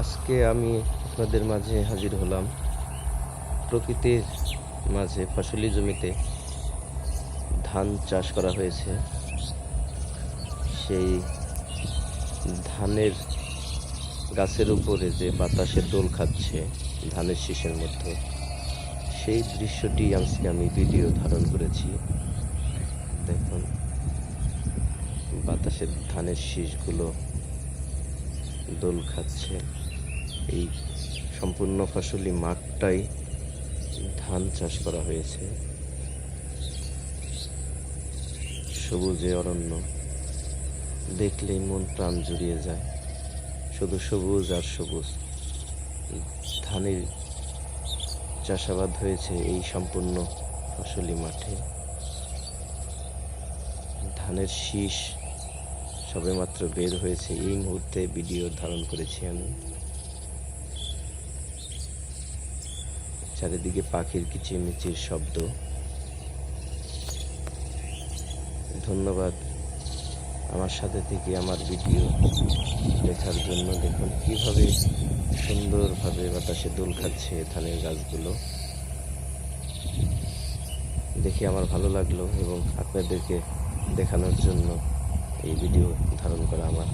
আজকে আমি আপনাদের মাঝে হাজির হলাম প্রকৃতির মাঝে ফসলি জমিতে ধান চাষ করা হয়েছে। সেই ধানের গাছের উপরে যে বাতাসের দোল খাচ্ছে ধানের শীষের মধ্যে, সেই দৃশ্যটি আজকে আমি ভিডিও ধারণ করেছি। দেখুন, বাতাসের ধানের শীষগুলো দোল খাচ্ছে। এই সম্পূর্ণ ফসলি মাঠটাই ধান চাষ করা হয়েছে। সবুজে অরণ্য। দেখলেই মন প্রাণ জুড়িয়ে যায়। শুধু সবুজ আর সবুজ। ধানের চাষাবাদ হয়েছে এই সম্পূর্ণ ফসলি মাঠে। ধানের শীষ সবেমাত্র বের হয়েছে। এই মুহূর্তে ভিডিও ধারণ করেছি আমি। চারিদিকে পাখির কিচিরমিচির শব্দ। ধন্যবাদ আমার সাথে থেকে আমার ভিডিও দেখার জন্য। দেখুন কীভাবে সুন্দরভাবে বাতাসে দোল খাচ্ছে ধানের গাছগুলো। দেখে আমার ভালো লাগল এবং আপনাদেরকে দেখানোর জন্য এই ভিডিও ধারণ করা আমার।